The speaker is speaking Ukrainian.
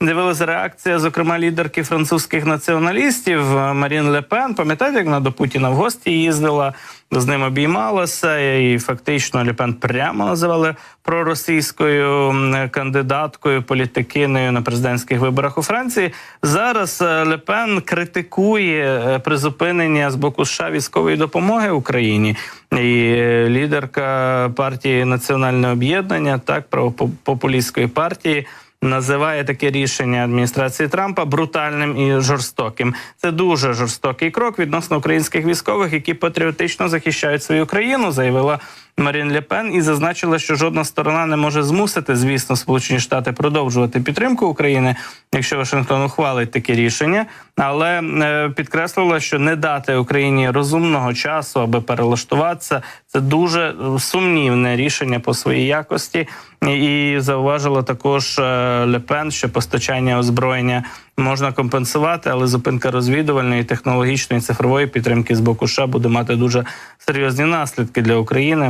З'явилася реакція, зокрема, лідерки французьких націоналістів е, Марін Лепен. Пам'ятаєте, як вона до Путіна в гості їздила, з ним обіймалася, і фактично Лепен прямо називали проросійською кандидаткою, політикиною на президентських виборах у Франції. Зараз е, Лепен критикує е, призупинення з боку США військової допомоги Україні. І е, лідерка партії Національне об'єднання, так правопопулістської партії. Називає таке рішення адміністрації Трампа брутальним і жорстоким. Це дуже жорстокий крок відносно українських військових, які патріотично захищають свою країну, заявила Марін Лепен і зазначила, що жодна сторона не може змусити, звісно, Сполучені Штати продовжувати підтримку України, якщо Вашингтон ухвалить таке рішення. Але е, підкреслила, що не дати Україні розумного часу, аби перелаштуватися, це дуже е, сумнівне рішення по своїй якості. І зауважила також е, Лепен, що постачання озброєння можна компенсувати, але зупинка розвідувальної, технологічної цифрової підтримки з боку США буде мати дуже серйозні наслідки для України.